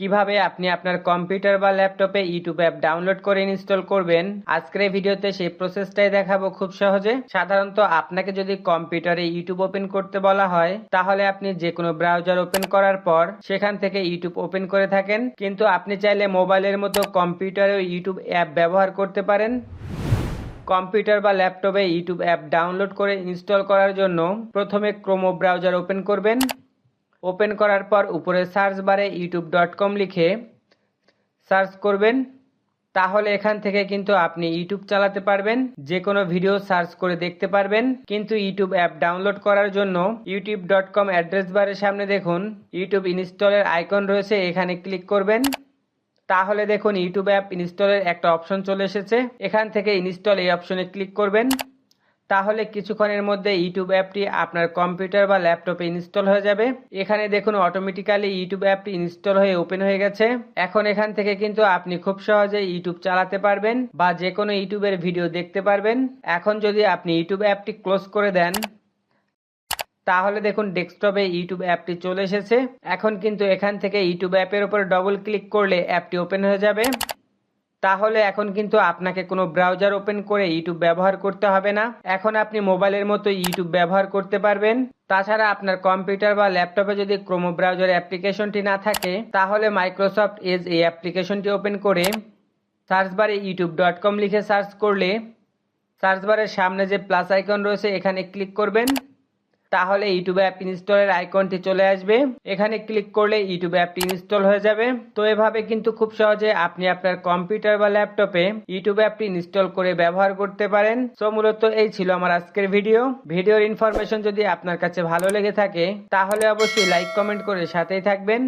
কীভাবে আপনি আপনার কম্পিউটার বা ল্যাপটপে ইউটিউব অ্যাপ ডাউনলোড করে ইনস্টল করবেন, আজকের এই ভিডিওতে সেই প্রসেসটাই দেখাবো খুব সহজে। সাধারণত আপনাকে যদি কম্পিউটারে ইউটিউব ওপেন করতে বলা হয়, তাহলে আপনি যে কোনো ব্রাউজার ওপেন করার পর সেখান থেকে ইউটিউব ওপেন করে থাকেন। কিন্তু আপনি চাইলে মোবাইলের মতো কম্পিউটারেও ইউটিউব অ্যাপ ব্যবহার করতে পারেন। কম্পিউটার বা ল্যাপটপে ইউটিউব অ্যাপ ডাউনলোড করে ইনস্টল করার জন্য প্রথমে ক্রোমো ব্রাউজার ওপেন করবেন। ওপেন করার পর উপরে সার্চ বারে ইউটিউব ডট কম লিখে সার্চ করবেন। তাহলে এখান থেকে কিন্তু আপনি ইউটিউব চালাতে পারবেন। যে কোনো ভিডিও সার্চ করে দেখতে পারবেন। কিন্তু ইউটিউব অ্যাপ ডাউনলোড করার জন্য ইউটিউব ডট কম অ্যাড্রেস বারের সামনে দেখুন। ইউটিউব ইনস্টলের আইকন রয়েছে, এখানে ক্লিক করবেন। তাহলে দেখুন ইউটিউব অ্যাপ ইনস্টলের একটা অপশন চলে এসেছে। এখান থেকে ইনস্টল এই অপশনে ক্লিক করবেন। তাহলে কিছুক্ষণের মধ্যে ইউটিউব অ্যাপটি আপনার কম্পিউটার বা ল্যাপটপে ইনস্টল হয়ে যাবে। এখানে দেখুন অটোমেটিক্যালি ইউটিউব অ্যাপটি ইনস্টল হয়ে ওপেন হয়ে গেছে। এখন এখান থেকে কিন্তু আপনি খুব সহজে ইউটিউব চালাতে পারবেন বা যে কোনো ইউটিউবের ভিডিও দেখতে পারবেন। এখন যদি আপনি ইউটিউব অ্যাপটি ক্লোজ করে দেন, তাহলে দেখুন ডেস্কটপে ইউটিউব অ্যাপটি চলে এসেছে। এখন কিন্তু এখান থেকে ইউটিউব অ্যাপের উপর ডবল ক্লিক করলে অ্যাপটি ওপেন হয়ে যাবে। তাহলে এখন কিন্তু আপনাকে কোনো ব্রাউজার ওপেন করে ইউটিউব ব্যবহার করতে হবে না। এখন আপনি মোবাইলের মতো ইউটিউব ব্যবহার করতে পারবেন। তাছাড়া আপনার কম্পিউটার বা ল্যাপটপে যদি ক্রোমো ব্রাউজার অ্যাপ্লিকেশনটি না থাকে, তাহলে মাইক্রোসফট এজ এই অ্যাপ্লিকেশনটি ওপেন করে সার্চ বারে ইউটিউব ডট কম লিখে সার্চ করলে সার্চ বারের সামনে যে প্লাস আইকন রয়েছে, এখানে ক্লিক করবেন। তাহলে ইউটিউব অ্যাপ ইনস্টলের আইকনটি চলে আসবে। এখানে ক্লিক করলে ইউটিউব অ্যাপটি ইনস্টল হয়ে যাবে। তো এভাবে কিন্তু খুব সহজে আপনি আপনার কম্পিউটার বা ল্যাপটপে ইউটিউব অ্যাপটি ইনস্টল করে ব্যবহার করতে পারেন। সো মূলত এই ছিল আমার আজকের ভিডিও ভিডিওর ইনফরমেশন যদি আপনার কাছে ভালো লেগে থাকে, তাহলে অবশ্যই লাইক কমেন্ট করে সাথেই থাকবেন।